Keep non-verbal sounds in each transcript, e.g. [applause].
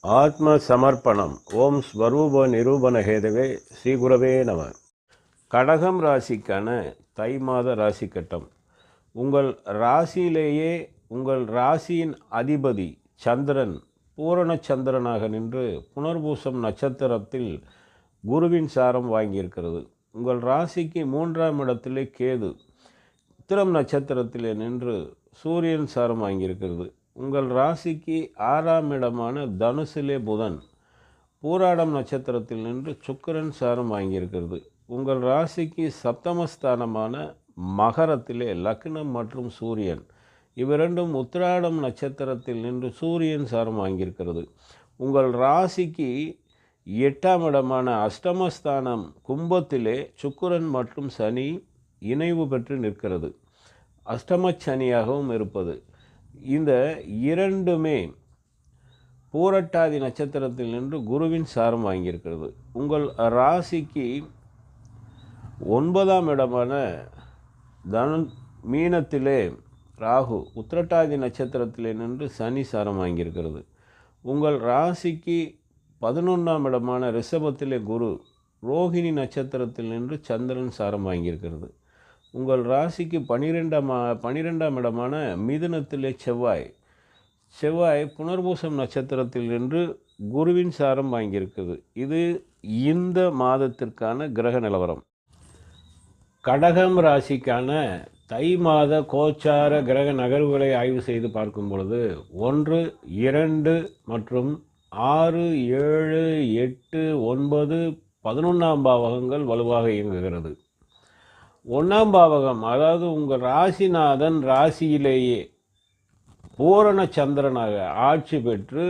ஆத்ம சமர்ப்பணம் ஓம் ஸ்வரூப நிரூபண ஹேதவே ஸ்ரீகுரவே நம. கடகம் ராசிக்கான தை மாத ராசி கட்டம். உங்கள் ராசியிலேயே உங்கள் ராசியின் அதிபதி சந்திரன் பூரண சந்திரனாக நின்று புனர்பூசம் நட்சத்திரத்தில் குருவின் சாரம் வாங்கியிருக்கிறது. உங்கள் ராசிக்கு மூன்றாம் இடத்திலே கேது. உத்திரம் நட்சத்திரத்திலே நின்று சூரியன் சாரம் வாங்கியிருக்கிறது. உங்கள் ராசிக்கு ஆறாம் இடமான தனுசிலே புதன் பூராடம் நட்சத்திரத்தில் நின்று சுக்கரன் சாரம் வாங்கியிருக்கிறது. உங்கள் ராசிக்கு சப்தமஸ்தானமான மகரத்திலே லக்னம் மற்றும் சூரியன். இவ்விரண்டும் உத்திராடம் நட்சத்திரத்தில் நின்று சூரியன் சாரம் வாங்கியிருக்கிறது. உங்கள் ராசிக்கு எட்டாம் இடமான அஷ்டமஸ்தானம் கும்பத்திலே சுக்குரன் மற்றும் சனி இணைவு பெற்று நிற்கிறது. அஷ்டம சனியாகவும் இருப்பது. இந்த இரண்டுமே பூரட்டாதி நட்சத்திரத்தில் நின்று குருவின் சாரம் வாங்கியிருக்கிறது. உங்கள் ராசிக்கு ஒன்பதாம் இடமான தனு மீனத்திலே ராகு உத்திரட்டாதி நட்சத்திரத்திலே நின்று சனி சாரம் வாங்கியிருக்கிறது. உங்கள் ராசிக்கு பதினொன்றாம் இடமான ரிஷபத்திலே குரு ரோஹிணி நட்சத்திரத்தில் நின்று சந்திரன் சாரம் வாங்கியிருக்கிறது. உங்கள் ராசிக்கு பனிரெண்டாம் பனிரெண்டாம் இடமான மிதுனத்திலே செவ்வாய். செவ்வாய் புனர்பூசம் நட்சத்திரத்தில் நின்று குருவின் சாரம் வாங்கியிருக்குது. இது இந்த மாதத்திற்கான கிரக நிலவரம். கடகம் ராசிக்கான தை மாத கோச்சார கிரக நகர்வுகளை ஆய்வு செய்து பார்க்கும் பொழுது ஒன்று இரண்டு மற்றும் ஆறு ஏழு எட்டு ஒன்பது பதினொன்றாம் பாவகங்கள் வலுவாக இயங்குகிறது. ஒன்றாம் பாவகம் அதாவது உங்கள் ராசிநாதன் ராசியிலேயே பூரண சந்திரனாக ஆட்சி பெற்று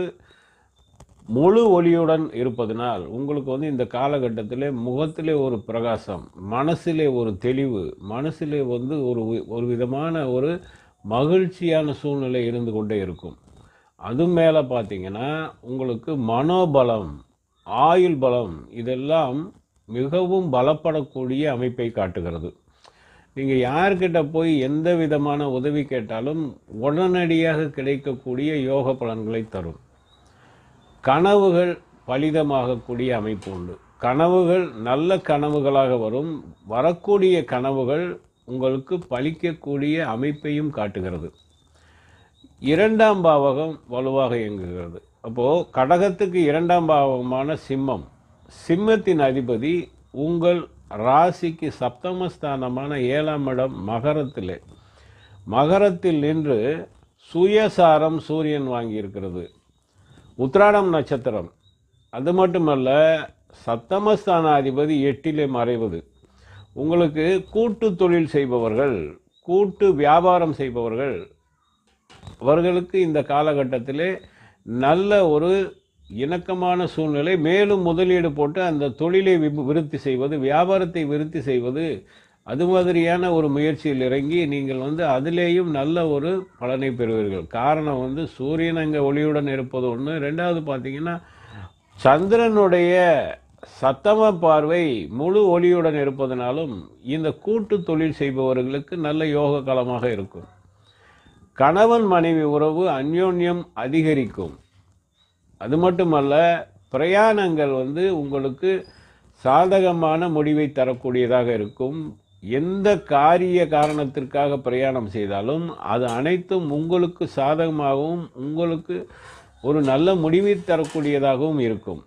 முழு ஒளியுடன் இருப்பதனால் உங்களுக்கு வந்து இந்த காலகட்டத்தில் முகத்திலே ஒரு பிரகாசம் மனசிலே ஒரு தெளிவு மனசிலே வந்து ஒரு ஒரு விதமான ஒரு மகிழ்ச்சியான சூழ்நிலை இருந்து கொண்டே இருக்கும். அது மேலே பார்த்தீங்கன்னா உங்களுக்கு மனோபலம் ஆயுள் பலம் இதெல்லாம் மிகவும் பலப்படக்கூடிய அமைப்பை காட்டுகிறது. நீங்கள் யார்கிட்ட போய் எந்த விதமான உதவி கேட்டாலும் உடனடியாக கிடைக்கக்கூடிய யோக பலன்களை தரும். கனவுகள் பலிதமாகக்கூடிய அமைப்பு உண்டு. கனவுகள் நல்ல கனவுகளாக வரும். வரக்கூடிய கனவுகள் உங்களுக்கு பலிக்கக்கூடிய அமைப்பையும் காட்டுகிறது. இரண்டாம் பாவகம் வலுவாக இயங்குகிறது. அப்போது கடகத்துக்கு இரண்டாம் பாவகமான சிம்மம் சிம்மத்தின் அதிபதி உங்கள் ராசிக்கு சப்தமஸ்தானமான ஏழாம் இடம் மகரத்தில். மகரத்தில் நின்று சுயசாரம் சூரியன் வாங்கியிருக்கிறது. உத்ராடம் நட்சத்திரம். அது மட்டுமல்ல சப்தமஸ்தானாதிபதி எட்டிலே மறைவது. உங்களுக்கு கூட்டு தொழில் செய்பவர்கள் கூட்டு வியாபாரம் செய்பவர்கள் அவர்களுக்கு இந்த காலகட்டத்திலே நல்ல ஒரு இணக்கமான சூழ்நிலை. மேலும் முதலீடு போட்டு அந்த தொழிலை விருத்தி செய்வது வியாபாரத்தை விருத்தி செய்வது அது மாதிரியான ஒரு முயற்சியில் இறங்கி நீங்கள் வந்து அதிலேயும் நல்ல ஒரு பலனை பெறுவீர்கள். காரணம் வந்து சூரியன் அங்கே ஒளியுடன் இருப்பது ஒன்று ரெண்டாவது பார்த்தீங்கன்னா சந்திரனுடைய சத்தம பார்வை முழு ஒளியுடன் இருப்பதனாலும் இந்த கூட்டு தொழில் செய்பவர்களுக்கு நல்ல யோக காலமாக இருக்கும். கணவன் மனைவி உறவு அந்யோன்யம் அதிகரிக்கும். அது மட்டுமல்ல பிரயாணங்கள் வந்து உங்களுக்கு சாதகமான முடிவை தரக்கூடியதாக இருக்கும். எந்த காரிய காரணத்திற்காக பிரயாணம் செய்தாலும் அது அனைத்தும் உங்களுக்கு சாதகமாகவும் உங்களுக்கு ஒரு நல்ல முடிவை தரக்கூடியதாகவும் இருக்கும்.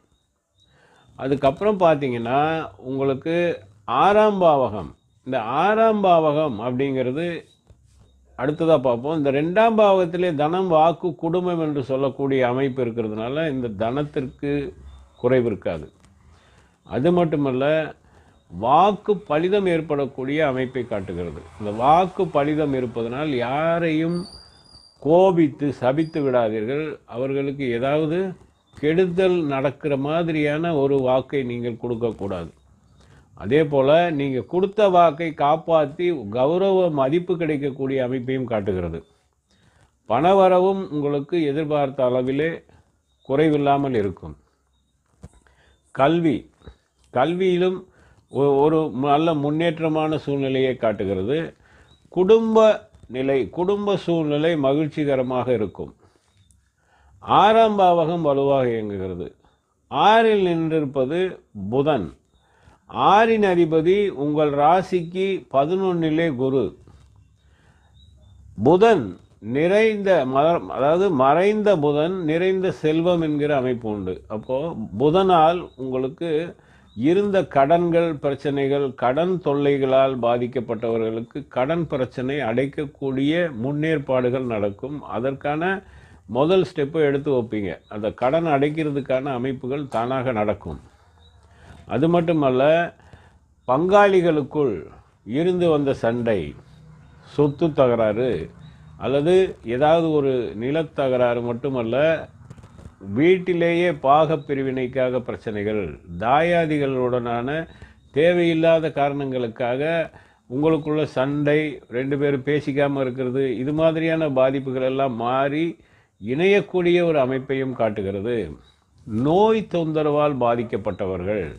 அதுக்கப்புறம் பார்த்தீங்கன்னா உங்களுக்கு ஆறாம் பாவகம். இந்த ஆறாம் பாவகம் அப்படிங்கிறது அடுத்ததாக பார்ப்போம். இந்த ரெண்டாம் பாவத்திலே தனம் வாக்கு குடும்பம் என்று சொல்லக்கூடிய அமைப்பு இருக்கிறதுனால இந்த தனத்திற்கு குறைவு இருக்காது. அது மட்டுமல்ல வாக்கு பலிதம் ஏற்படக்கூடிய அமைப்பை காட்டுகிறது. இந்த வாக்கு பலிதம் இருப்பதனால் யாரையும் கோபித்து சபித்து விடாதீர்கள். அவர்களுக்கு ஏதாவது கெடுதல் நடக்கிற மாதிரியான ஒரு வாக்கை நீங்கள் கொடுக்கக்கூடாது. அதே போல் நீங்கள் கொடுத்த வாக்கை காப்பாற்றி கௌரவ மதிப்பு கிடைக்கக்கூடிய அமைப்பையும் காட்டுகிறது. பணவரவும் உங்களுக்கு எதிர்பார்த்த அளவிலே குறைவில்லாமல் இருக்கும். கல்வி. கல்வியிலும் ஒரு நல்ல முன்னேற்றமான சூழ்நிலையை காட்டுகிறது. குடும்ப நிலை குடும்ப சூழ்நிலை மகிழ்ச்சிகரமாக இருக்கும். ஆறாம் பாவகம் வலுவாக இயங்குகிறது. ஆறில் நின்றிருப்பது புதன். ஆறின் அதிபதி உங்கள் ராசிக்கு பதினொன்னிலே குரு. புதன் நிறைந்த மர- அதாவது மறைந்த புதன் நிறைந்த செல்வம் என்கிற அமைப்பு உண்டு. அப்போது புதனால் உங்களுக்கு இருந்த கடன்கள் பிரச்சனைகள் கடன் தொல்லைகளால் பாதிக்கப்பட்டவர்களுக்கு கடன் பிரச்சனை அடைக்கக்கூடிய முன்னேற்பாடுகள் நடக்கும். அதற்கான முதல் ஸ்டெப்பை எடுத்து வைப்பீங்க. அந்த கடன் அடைக்கிறதுக்கான அமைப்புகள் தானாக நடக்கும். அது மட்டுமல்ல பங்காளிகளுக்குள் இருந்து வந்த சண்டை சொத்து தகராறு அல்லது ஏதாவது ஒரு நிலத்தகராறு மட்டுமல்ல வீட்டிலேயே பாகப் பிரிவினைக்காக பிரச்சனைகள் தாயாதிகளுடனான தேவையில்லாத காரணங்களுக்காக உங்களுக்குள்ள சண்டை ரெண்டு பேரும் பேசிக்காமல் இருக்கிறது இது மாதிரியான பாதிப்புகள் எல்லாம் மாறி இணையக்கூடிய ஒரு அமைப்பையும் காட்டுகிறது. நோய் தொந்தரவால் பாதிக்கப்பட்டவர்கள்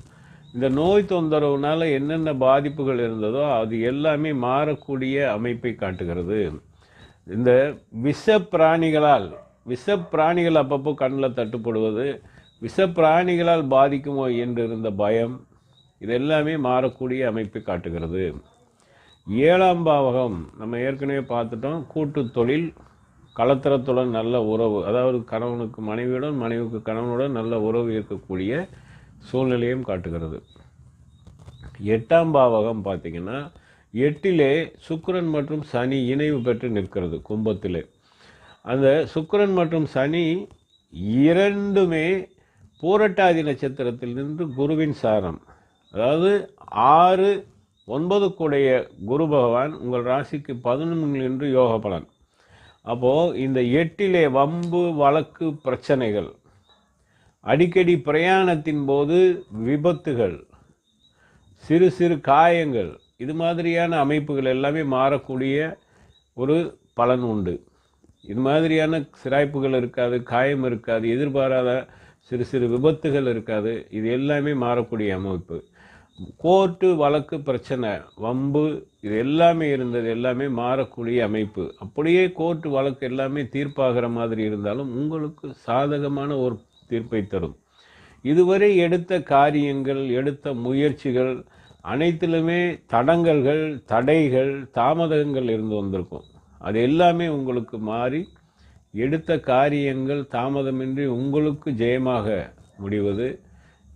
இந்த நோய் தொந்தரவுனால என்னென்ன பாதிப்புகள் இருந்ததோ அது எல்லாமே மாறக்கூடிய அமைப்பை காட்டுகிறது. இந்த விஷ பிராணிகளால் விஷ பிராணிகள் அப்பப்போ கண்ணில் தட்டுப்படுவது விஷ பிராணிகளால் பாதிக்குமோ என்று இருந்த பயம் இது எல்லாமே மாறக்கூடிய அமைப்பை காட்டுகிறது. ஏழாம் பாவகம் நம்ம ஏற்கனவே பார்த்துட்டோம் கூட்டு தொழில் கலத்திரத்துடன் நல்ல உறவு அதாவது கணவனுக்கு மனைவியுடன் மனைவிக்கு கணவனுடன் நல்ல உறவு இருக்கக்கூடிய சூழ்நிலையும் காட்டுகிறது. எட்டாம் பாவகம் பார்த்திங்கன்னா எட்டிலே சுக்கரன் மற்றும் சனி இணைவு பெற்று நிற்கிறது கும்பத்திலே. அந்த சுக்கரன் மற்றும் சனி இரண்டுமே பூரட்டாதி நட்சத்திரத்தில் நின்று குருவின் சாரம். அதாவது ஆறு ஒன்பது கூடைய குரு பகவான் உங்கள் ராசிக்கு பதினொன்று நின்று யோக பலன் அப்போது இந்த எட்டிலே வம்பு வழக்கு பிரச்சனைகள் அடிக்கடி பிரயாணத்தின் போது விபத்துகள் சிறு சிறு காயங்கள் இது மாதிரியான அமைப்புகள் எல்லாமே மாறக்கூடிய ஒரு பலன் உண்டு. இது மாதிரியான சிராய்ப்புகள் இருக்காது காயம் இருக்காது எதிர்பாராத சிறு சிறு விபத்துகள் இருக்காது இது எல்லாமே மாறக்கூடிய அமைப்பு. கோர்ட்டு வழக்கு பிரச்சனை வம்பு இது எல்லாமே இருந்தது எல்லாமே மாறக்கூடிய அமைப்பு. அப்படியே கோர்ட்டு வழக்கு எல்லாமே தீர்ப்பாகிற மாதிரி இருந்தாலும் உங்களுக்கு சாதகமான ஒரு தீர்ப்பை தரும். இதுவரை எடுத்த காரியங்கள் எடுத்த முயற்சிகள் அனைத்திலுமே தடங்கல்கள் தடைகள் தாமதங்கள் இருந்து வந்திருக்கும். அது எல்லாமே உங்களுக்கு மாறி எடுத்த காரியங்கள் தாமதமின்றி உங்களுக்கு ஜெயமாக முடிவது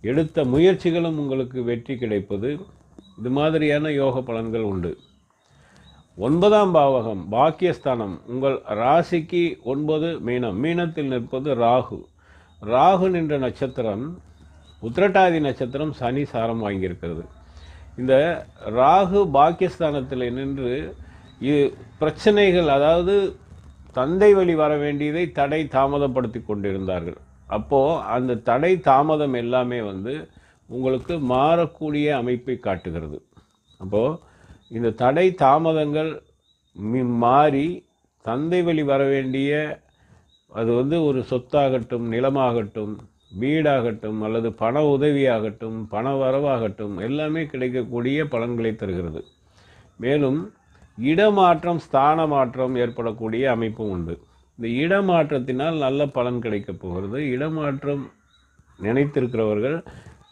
எடுத்த முயற்சிகளும் உங்களுக்கு வெற்றி கிடைப்பது. இது மாதிரியான யோக பலன்கள் உண்டு. ஒன்பதாம் பாவகம் பாக்கியஸ்தானம். உங்கள் ராசிக்கு ஒன்பது மீனம். மீனத்தில் நிற்பது ராகு. ராகு நின்ற நட்சத்திரம் உத்திரட்டாதி நட்சத்திரம் சனி சாரம் வாங்கியிருக்கிறது. இந்த ராகு பாக்கியஸ்தானத்தில் நின்று இது பிரச்சனைகள் அதாவது தந்தை வழி வர வேண்டியதை தடை தாமதப்படுத்தி கொண்டிருந்தார்கள். அப்போது அந்த தடை தாமதம் எல்லாமே வந்து உங்களுக்கு மாறக்கூடிய அமைப்பை காட்டுகிறது. அப்போது இந்த தடை தாமதங்கள் மாறி தந்தை வழி வர வேண்டிய அது வந்து ஒரு சொத்தாகட்டும் நிலமாகட்டும் வீடாகட்டும் அல்லது பண உதவியாகட்டும் பண வரவாகட்டும் எல்லாமே கிடைக்கக்கூடிய பலன்களை தருகிறது. மேலும் இடமாற்றம் ஸ்தான மாற்றம் ஏற்படக்கூடிய அமைப்பும் உண்டு. இந்த இடமாற்றத்தினால் நல்ல பலன் கிடைக்கப் போகிறது. இடமாற்றம் நினைத்திருக்கிறவர்கள்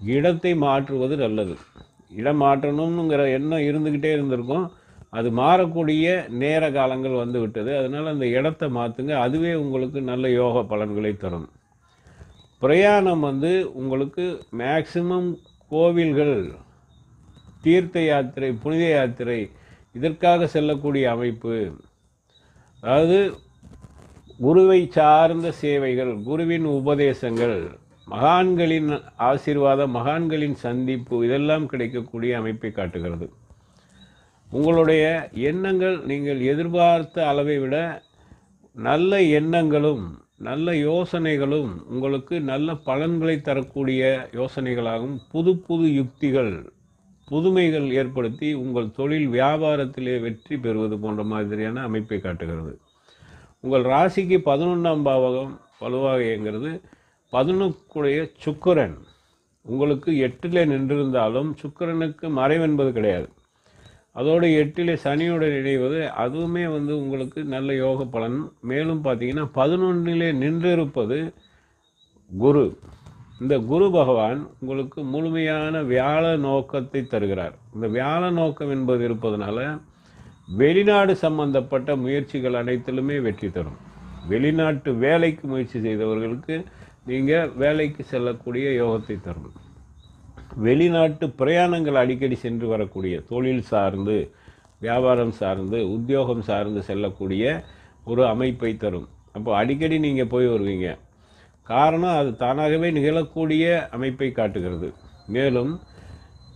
இடத்தை மாற்றுவது நல்லது. இடம் மாற்றணுங்கிற எண்ணம் இருந்துக்கிட்டே இருந்திருக்கும். அது மாறக்கூடிய நேர காலங்கள் வந்து விட்டது. அதனால் அந்த இடத்த மாற்றுங்க அதுவே உங்களுக்கு நல்ல யோக பலன்களை தரும். பிரயாணம் வந்து உங்களுக்கு மேக்சிமம் கோவில்கள் தீர்த்த யாத்திரை புனித யாத்திரை இதற்காக செல்லக்கூடிய அமைப்பு. அதாவது குருவை சார்ந்த சேவைகள் குருவின் உபதேசங்கள் மகான்களின் ஆசீர்வாதம் மகான்களின் சந்திப்பு இதெல்லாம் கிடைக்கக்கூடிய அமைப்பை காட்டுகிறது. உங்களுடைய எண்ணங்கள் நீங்கள் எதிர்பார்த்த அளவை விட நல்ல எண்ணங்களும் நல்ல யோசனைகளும் உங்களுக்கு நல்ல பலன்களை தரக்கூடிய யோசனைகளாகவும் புது புது யுக்திகள் புதுமைகள் ஏற்படுத்தி உங்கள் தொழில் வியாபாரத்திலே வெற்றி பெறுவது போன்ற மாதிரியான அமைப்பை காட்டுகிறது. உங்கள் ராசிக்கு பதினொன்றாம் பாவகம் வலுவாக இயங்கிறது பதினொக்குடைய சுக்கரன் உங்களுக்கு எட்டில் நின்றிருந்தாலும் சுக்கரனுக்கு மறைவென்பது கிடையாது. அதோடு எட்டிலே சனியுடன் இணைவது அதுவுமே வந்து உங்களுக்கு நல்ல யோக பலன். மேலும் பார்த்தீங்கன்னா பதினொன்றிலே நின்றிருப்பது குரு. இந்த குரு பகவான் உங்களுக்கு முழுமையான வியாழ நோக்கத்தை தருகிறார். இந்த வியாழ நோக்கம் என்பது இருப்பதனால வெளிநாடு சம்பந்தப்பட்ட முயற்சிகள் அனைத்திலுமே வெற்றி தரும். வெளிநாட்டு வேலைக்கு முயற்சி செய்தவர்களுக்கு நீங்கள் வேலைக்கு செல்லக்கூடிய யோகத்தை தரும். வெளிநாட்டு பிரயாணங்கள் அடிக்கடி சென்று வரக்கூடிய தொழில் சார்ந்து வியாபாரம் சார்ந்து உத்தியோகம் சார்ந்து செல்லக்கூடிய ஒரு அமைப்பை தரும். அப்போ அடிக்கடி நீங்கள் போய் வருவீங்க. காரணம் அது தானாகவே நிகழக்கூடிய அமைப்பை காட்டுகிறது. மேலும்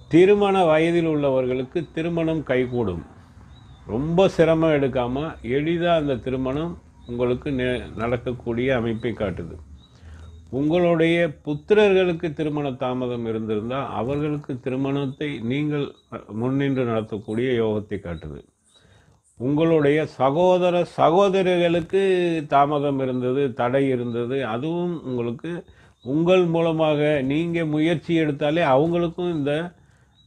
திருமண வயதில் உள்ளவர்களுக்கு திருமணம் கைகூடும். ரொம்ப சிரமம் எடுக்காமல் எளிதாக அந்த திருமணம் உங்களுக்கு நடக்கக்கூடிய அமைப்பை காட்டுது. உங்களுடைய புத்திரர்களுக்கு திருமண தாமதம் இருந்திருந்தால் அவர்களுக்கு திருமணத்தை நீங்கள் முன்னின்று நடத்தக்கூடிய யோகத்தை காட்டுது. உங்களுடைய சகோதர சகோதரிகளுக்கு தாமதம் இருந்தது தடை இருந்தது அதுவும் உங்களுக்கு உங்கள் மூலமாக நீங்கள் முயற்சி எடுத்தாலே அவங்களுக்கும் இந்த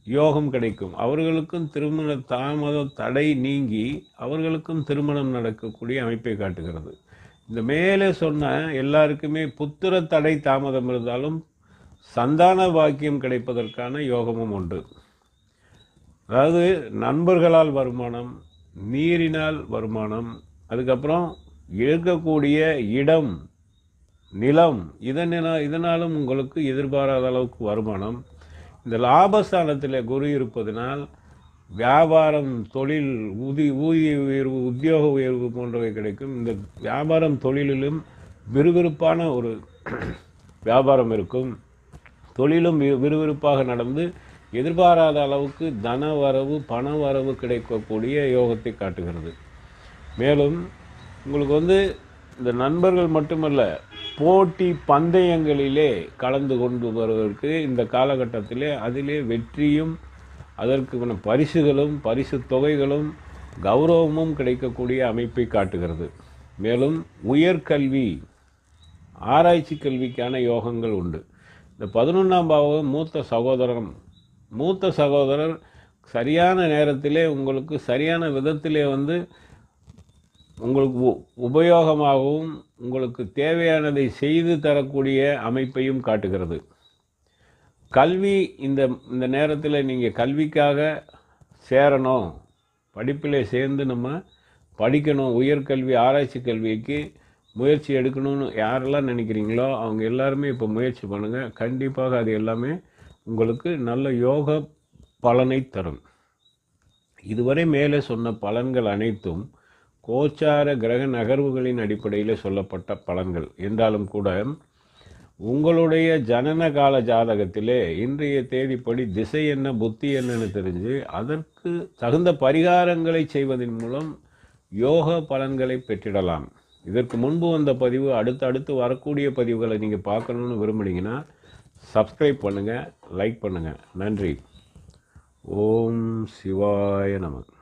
யோகம் கிடைக்கும். அவர்களுக்கும் திருமண தாமதம் தடை நீங்கி அவர்களுக்கும் திருமணம் நடக்கக்கூடிய அமைப்பை காட்டுகிறது. இந்த மேலே சொன்ன எல்லாருக்குமே புத்திர தடை தாமதம் இருந்தாலும் சந்தான பாக்கியம் கிடைப்பதற்கான யோகமும் உண்டு. அதாவது நண்பர்களால் வருமானம் நீரினால் வருமானம் அதுக்கப்புறம் இருக்கக்கூடிய இடம் நிலம் இதனால் இதனாலும் உங்களுக்கு எதிர்பாராத அளவுக்கு வருமானம். இந்த லாபஸ்தானத்தில் குரு இருப்பதனால் வியாபாரம் தொழில் ஊதி ஊதிய உயர்வு உத்தியோக உயர்வு போன்றவை கிடைக்கும். இந்த வியாபாரம் தொழிலிலும் விறுவிறுப்பான ஒரு [clears throat] வியாபாரம் இருக்கும். தொழிலும் விறுவிறுப்பாக நடந்து எதிர்பாராத அளவுக்கு தன வரவு பண வரவு கிடைக்கக்கூடிய யோகத்தை காட்டுகிறது. மேலும் உங்களுக்கு வந்து இந்த நண்பர்கள் மட்டுமல்ல போட்டி பந்தயங்களிலே கலந்து கொண்டு வருவதற்கு இந்த காலகட்டத்திலே அதிலே வெற்றியும் அதற்கு பரிசுகளும் பரிசு தொகைகளும் கௌரவமும் கிடைக்கக்கூடிய அமைப்பை காட்டுகிறது. மேலும் உயர்கல்வி ஆராய்ச்சி கல்விக்கான யோகங்கள் உண்டு. இந்த பதினொன்றாம் பாவம் மூத்த சகோதரன் மூத்த சகோதரர் சரியான நேரத்திலே உங்களுக்கு சரியான விதத்திலே வந்து உங்களுக்கு உ- உபயோகமாகவும் உங்களுக்கு தேவையானதை செய்து தரக்கூடிய அமைப்பையும் காட்டுகிறது. கல்வி இந்த இந்த நேரத்தில் நீங்கள் கல்விக்காக சேரணும் படிப்பில் சேர்ந்து நம்ம படிக்கணும் உயர்கல்வி ஆராய்ச்சி கல்விக்கு முயற்சி எடுக்கணும்னு யாரெல்லாம் நினைக்கிறீங்களோ அவங்க எல்லாருமே இப்போ முயற்சி பண்ணுங்கள் கண்டிப்பாக அது எல்லாமே உங்களுக்கு நல்ல யோக பலனை தரும். இதுவரை மேலே சொன்ன பலன்கள் அனைத்தும் கோச்சார கிரக நகர்வுகளின் அடிப்படையில் சொல்லப்பட்ட பலன்கள். என்றாலும் கூட உங்களுடைய ஜனன கால ஜாதகத்திலே இன்றைய தேதிப்படி திசை என்ன புத்தி என்னன்னு தெரிஞ்சு அதற்கு தகுந்த பரிகாரங்களை செய்வதன் மூலம் யோக பலன்களை பெற்றிடலாம். இதற்கு முன்பு வந்த பதிவு அடுத்தடுத்து வரக்கூடிய பதிவுகளை நீங்கள் பார்க்கணுன்னு விரும்புனீங்கன்னா சப்ஸ்கிரைப் பண்ணுங்கள் லைக் பண்ணுங்கள் நன்றி. ஓம் சிவாய நமக்கு